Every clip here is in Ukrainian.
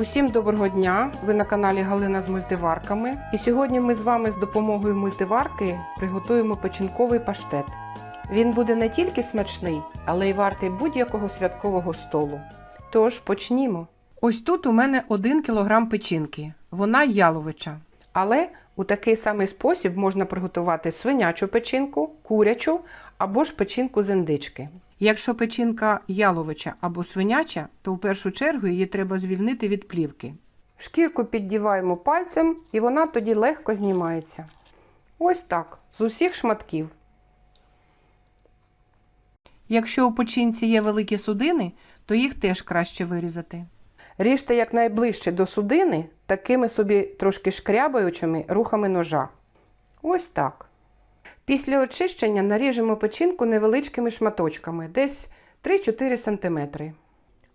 Усім доброго дня! Ви на каналі Галина з мультиварками. І сьогодні ми з вами з допомогою мультиварки приготуємо печінковий паштет. Він буде не тільки смачний, але й вартий будь-якого святкового столу. Тож почнімо. Ось тут у мене 1 кг печінки. Вона яловича. Але у такий самий спосіб можна приготувати свинячу печінку, курячу або ж печінку з індички. Якщо печінка яловича або свиняча, то в першу чергу її треба звільнити від плівки. Шкірку піддіваємо пальцем і вона тоді легко знімається. Ось так, з усіх шматків. Якщо у печінці є великі судини, то їх теж краще вирізати. Ріжте якнайближче до судини такими собі трошки шкрябаючими рухами ножа. Ось так. Після очищення наріжемо печінку невеличкими шматочками, десь 3-4 см.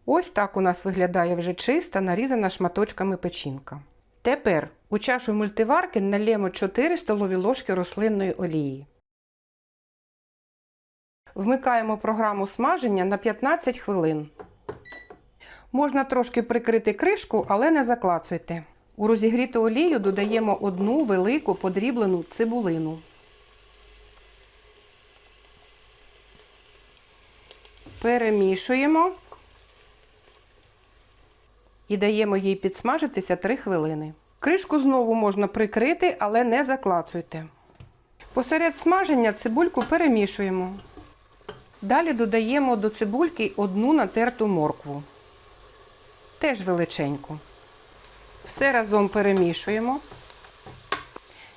Ось так у нас виглядає вже чиста, нарізана шматочками печінка. Тепер у чашу мультиварки налємо 4 столові ложки рослинної олії. Вмикаємо програму смаження на 15 хвилин. Можна трошки прикрити кришку, але не заклацуйте. У розігріту олію додаємо одну велику подріблену цибулину. Перемішуємо і даємо їй підсмажитися 3 хвилини. Кришку знову можна прикрити, але не заклацуйте. Посеред смаження цибульку перемішуємо. Далі додаємо до цибульки одну натерту моркву. Теж величеньку. Все разом перемішуємо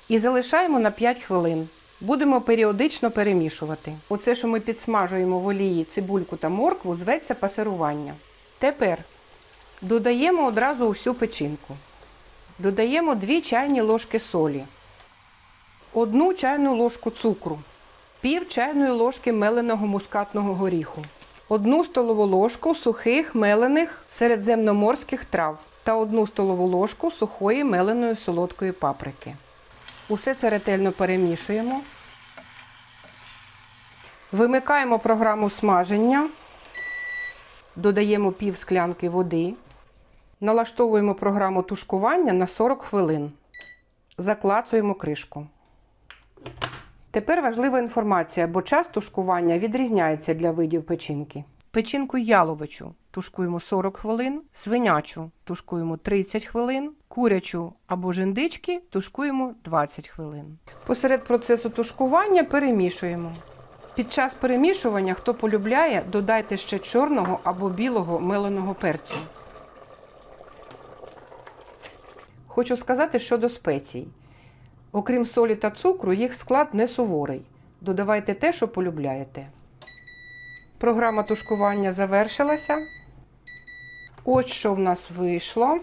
і залишаємо на 5 хвилин. Будемо періодично перемішувати. Оце, що ми підсмажуємо в олії цибульку та моркву, зветься пасирування. Тепер додаємо одразу всю печінку. Додаємо 2 чайні ложки солі, 1 чайну ложку цукру, пів чайної ложки меленого мускатного горіху, 1 столову ложку сухих мелених середземноморських трав та 1 столову ложку сухої меленої солодкої паприки. Усе це ретельно перемішуємо. Вимикаємо програму смаження, додаємо пів склянки води, налаштовуємо програму тушкування на 40 хвилин. Заклацуємо кришку. Тепер важлива інформація, бо час тушкування відрізняється для видів печінки. Печінку яловичу тушкуємо 40 хвилин, свинячу тушкуємо 30 хвилин, курячу або ж індички тушкуємо 20 хвилин. Посеред процесу тушкування перемішуємо. Під час перемішування, хто полюбляє, додайте ще чорного або білого меленого перцю. Хочу сказати щодо спецій. Окрім солі та цукру, їх склад не суворий. Додавайте те, що полюбляєте. Програма тушкування завершилася. Ось що в нас вийшло.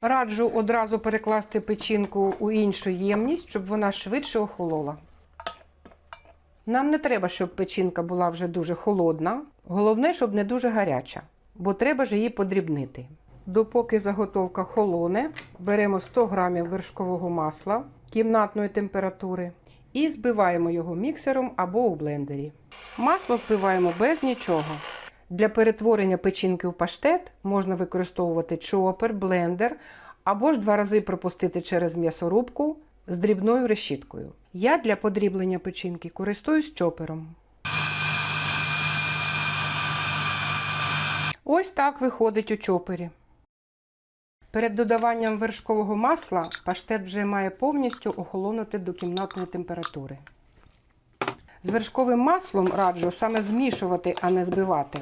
Раджу одразу перекласти печінку у іншу ємність, щоб вона швидше охолола. Нам не треба, щоб печінка була вже дуже холодна. Головне, щоб не дуже гаряча, бо треба ж її подрібнити. Допоки заготовка холоне, беремо 100 г вершкового масла кімнатної температури і збиваємо його міксером або у блендері. Масло збиваємо без нічого. Для перетворення печінки в паштет можна використовувати чопер, блендер або ж два рази пропустити через м'ясорубку з дрібною решіткою. Я для подріблення печінки користуюсь чопером. Ось так виходить у чопері. Перед додаванням вершкового масла паштет вже має повністю охолонути до кімнатної температури. З вершковим маслом раджу саме змішувати, а не збивати,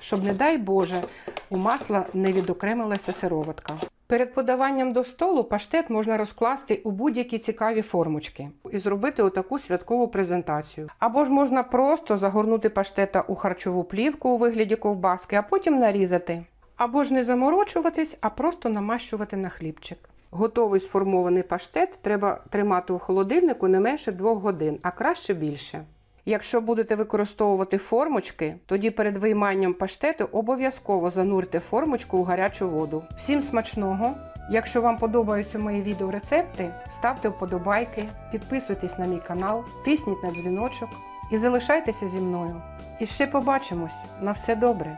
щоб, не дай Боже, у масла не відокремилася сироватка. Перед подаванням до столу паштет можна розкласти у будь-які цікаві формочки і зробити отаку святкову презентацію. Або ж можна просто загорнути паштета у харчову плівку у вигляді ковбаски, а потім нарізати. Або ж не заморочуватись, а просто намащувати на хлібчик. Готовий сформований паштет треба тримати у холодильнику не менше 2 годин, а краще більше. Якщо будете використовувати формочки, тоді перед вийманням паштету обов'язково занурте формочку у гарячу воду. Всім смачного! Якщо вам подобаються мої відеорецепти, ставте вподобайки, підписуйтесь на мій канал, тисніть на дзвіночок і залишайтеся зі мною. І ще побачимось! На все добре!